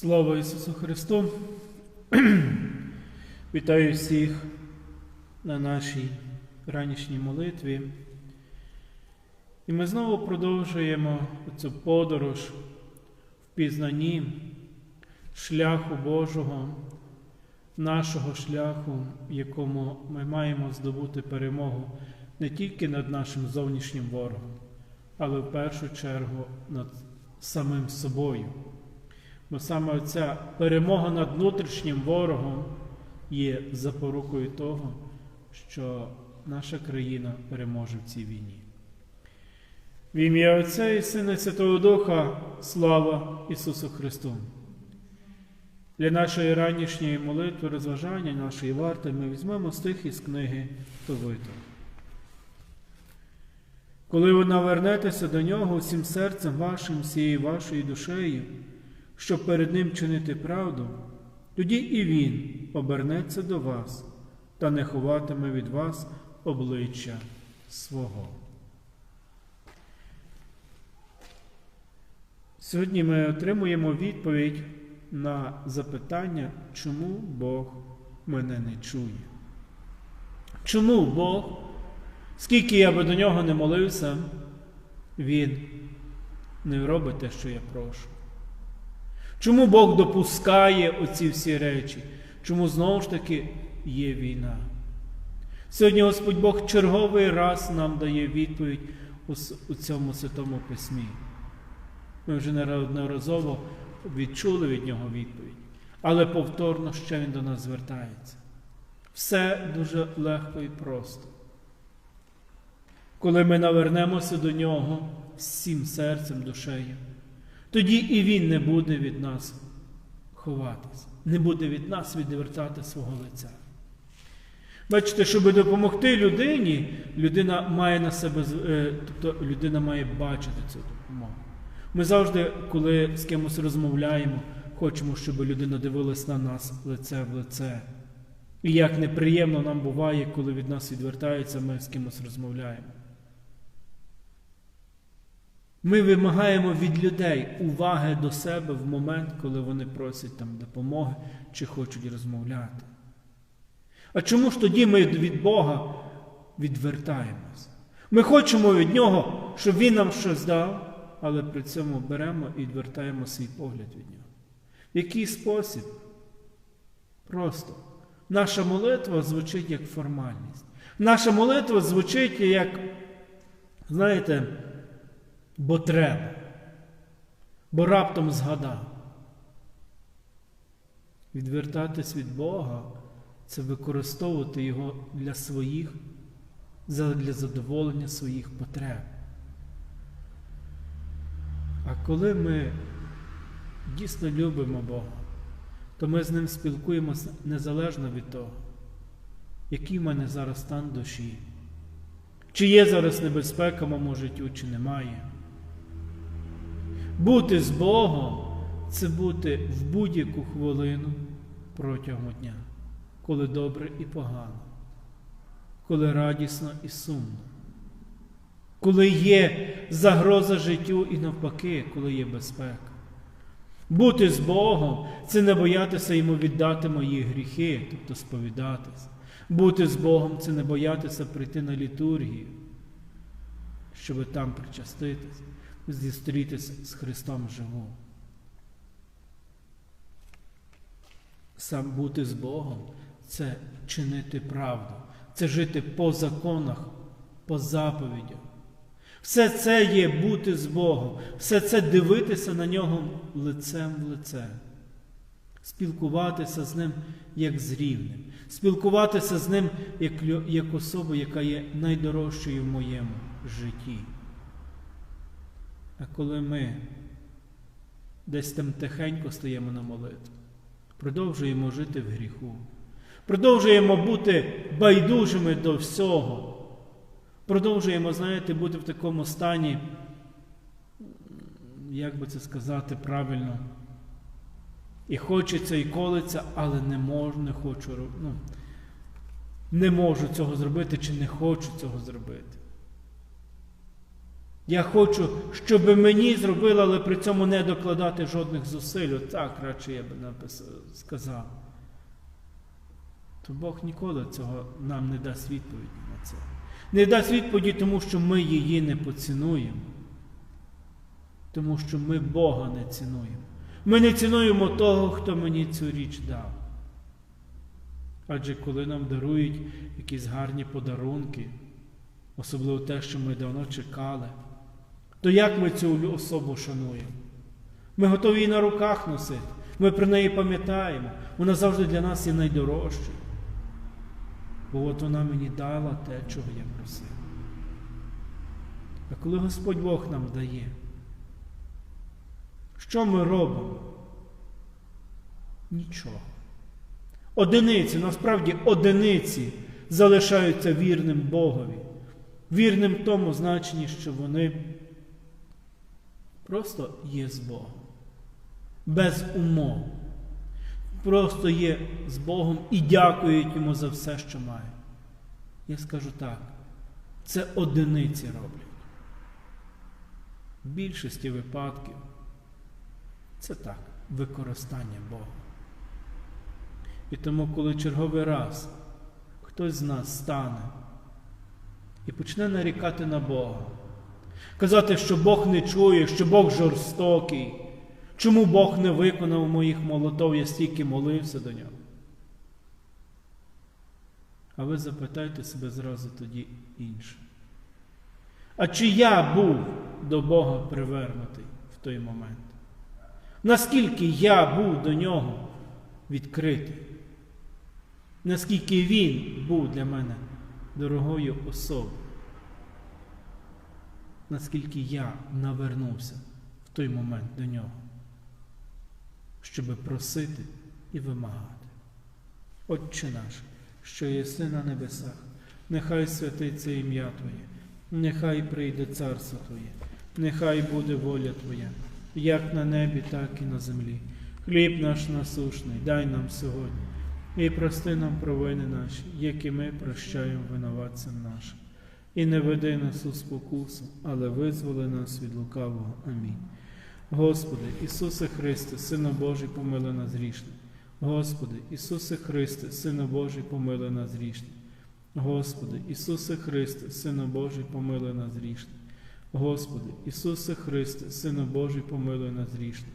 Слава Ісусу Христу! Вітаю всіх на нашій ранішній молитві. І ми знову продовжуємо цю подорож в пізнанні шляху Божого, нашого шляху, в якому ми маємо здобути перемогу не тільки над нашим зовнішнім ворогом, але в першу чергу над самим собою. Бо саме ця перемога над внутрішнім ворогом є запорукою того, що наша країна переможе в цій війні. В ім'я Отця і Сина Святого Духа, слава Ісусу Христу! Для нашої ранішньої молитви, розважання, нашої варти ми візьмемо стих із книги Товита. Коли ви навернетеся до нього всім серцем вашим, всією вашою душею, щоб перед Ним чинити правду, тоді і Він обернеться до вас та не ховатиме від вас обличчя свого. Сьогодні ми отримуємо відповідь на запитання, чому Бог мене не чує. Чому Бог, скільки я би до нього не молився, Він не робить те, що я прошу. Чому Бог допускає оці всі речі? Чому знову ж таки є війна? Сьогодні Господь Бог черговий раз нам дає відповідь у цьому святому письмі. Ми вже неодноразово відчули від нього відповідь, але повторно ще він до нас звертається. Все дуже легко і просто. Коли ми навернемося до нього всім серцем, душею, тоді і Він не буде від нас ховатися, не буде від нас відвертати свого лиця. Бачите, щоб допомогти людині, людина має на себе, тобто людина має бачити цю допомогу. Ми завжди, коли з кимось розмовляємо, хочемо, щоб людина дивилась на нас лице в лице. І як неприємно нам буває, коли від нас відвертаються, ми з кимось розмовляємо. Ми вимагаємо від людей уваги до себе в момент, коли вони просять там допомоги чи хочуть розмовляти. А чому ж тоді ми від Бога відвертаємося? Ми хочемо від Нього, щоб Він нам щось дав, але при цьому беремо і відвертаємо свій погляд від Нього. В який спосіб? Просто. Наша молитва звучить як формальність. Наша молитва звучить як, знаєте, бо треба, бо раптом згадав. Відвертатись від Бога це використовувати Його для своїх, для задоволення своїх потреб. А коли ми дійсно любимо Бога, то ми з ним спілкуємося незалежно від того, який в мене зараз стан душі, чи є зараз небезпека в моєму життю, чи немає. Бути з Богом це бути в будь-яку хвилину протягом дня, коли добре і погано, коли радісно і сумно, коли є загроза життю і навпаки, коли є безпека. Бути з Богом це не боятися йому віддати мої гріхи, тобто сповідатися. Бути з Богом це не боятися прийти на літургію, щоб там причаститися, зустрітися з Христом живим. Сам бути з Богом це чинити правду, це жити по законах, по заповідях. Все це є бути з Богом, все це дивитися на нього лицем в лице, спілкуватися з Ним як з рівним, спілкуватися з Ним як, як особу, яка є найдорожчою в моєму житті. А коли ми десь там тихенько стаємо на молитву, продовжуємо жити в гріху, продовжуємо бути байдужими до всього. Продовжуємо, знаєте, бути в такому стані, як би це сказати правильно, і хочеться, і колиться, але не можу, не хочу, ну, не можу цього зробити, чи не хочу цього зробити. Я хочу, щоб мені зробили, але при цьому не докладати жодних зусиль. Так радше я би написав, сказав. То Бог ніколи цього нам не дасть відповіді на це. Не дасть відповіді, тому що ми її не поцінуємо. Тому що ми Бога не цінуємо. Ми не цінуємо того, хто мені цю річ дав. Адже коли нам дарують якісь гарні подарунки, особливо те, що ми давно чекали, то як ми цю особу шануємо? Ми готові її на руках носити, ми про неї пам'ятаємо, вона завжди для нас є найдорожчою. Бо от вона мені дала те, чого я просив. А коли Господь Бог нам дає, що ми робимо? Нічого. Одиниці, насправді одиниці залишаються вірним Богові, вірним тому значенні, що вони просто є з Богом, без умов. Просто є з Богом і дякують йому за все, що мають. Я скажу так, це одиниці роблять. В більшості випадків це так, використання Бога. І тому, коли черговий раз хтось з нас стане і почне нарікати на Бога, казати, що Бог не чує, що Бог жорстокий, чому Бог не виконав моїх молотов, я стільки молився до нього. А ви запитайте себе зразу тоді інше. А чи я був до Бога привернутий в той момент? Наскільки я був до нього відкритий? Наскільки він був для мене дорогою особою? Наскільки я навернувся в той момент до нього, щоб просити і вимагати? Отче наш, що єси на небесах, нехай святиться ім'я Твоє, нехай прийде царство Твоє, нехай буде воля Твоя, як на небі, так і на землі. Хліб наш насушний, дай нам сьогодні, і прости нам провини наші, які ми прощаємо винуватцям нашим. І не веди нас у спокусу, але визволи нас від лукавого. Амінь. Господи, Ісусе Христе, Сину Божий, помили нас грішних. Господи, Ісусе Христе, Сину Божий, помили нас грішних. Господи, Ісусе Христе, Сину Божий, помили нас грішних. Господи, Ісусе Христе, Сину Божий, помилуй нас грішних.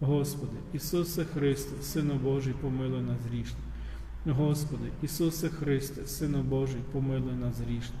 Господи, Ісусе Христе, Сину Божий, помилуй нас грішних. Господи, Ісусе Христе, Сину Божий, помилуй нас грішних.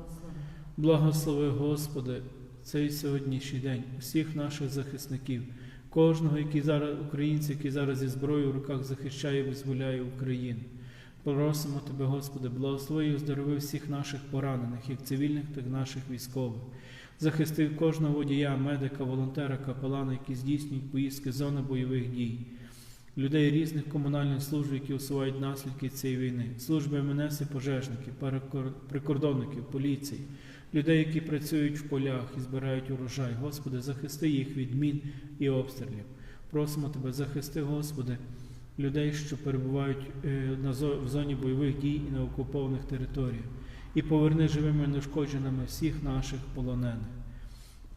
Благослови, Господи, цей сьогоднішній день усіх наших захисників, кожного, який зараз українців, який зараз зі зброєю в руках захищає і визволяє Україну. Просимо Тебе, Господи, благослови і оздорови всіх наших поранених, як цивільних, так і наших військових. Захисти кожного водія, медика, волонтера, капелана, які здійснюють поїздки з зони бойових дій, людей різних комунальних служб, які усувають наслідки цієї війни, служби МНС і пожежників, прикордонників, поліції, людей, які працюють в полях і збирають урожай. Господи, захисти їх від мін і обстрілів. Просимо Тебе, захисти, Господи, людей, що перебувають е, в зоні бойових дій і на окупованих територіях, і поверни живими і неушкодженими всіх наших полонених.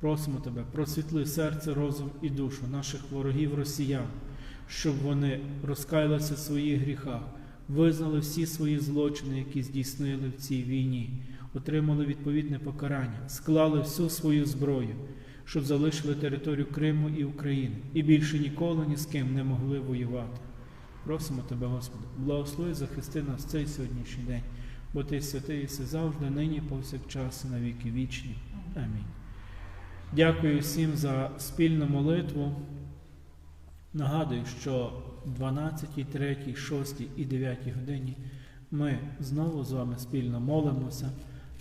Просимо Тебе, просвітли серце, розум і душу наших ворогів росіян, щоб вони розкаялися в своїх гріхах, визнали всі свої злочини, які здійснили в цій війні, отримали відповідне покарання, склали всю свою зброю, щоб залишили територію Криму і України, і більше ніколи ні з ким не могли воювати. Просимо Тебе, Господи, благослови, захисти нас цей сьогоднішній день, бо Ти святий єси завжди, нині, повсякчас, і на віки вічні. Амінь. Дякую всім за спільну молитву. Нагадую, що в 12, 3, 6 і 9 годині ми знову з вами спільно молимося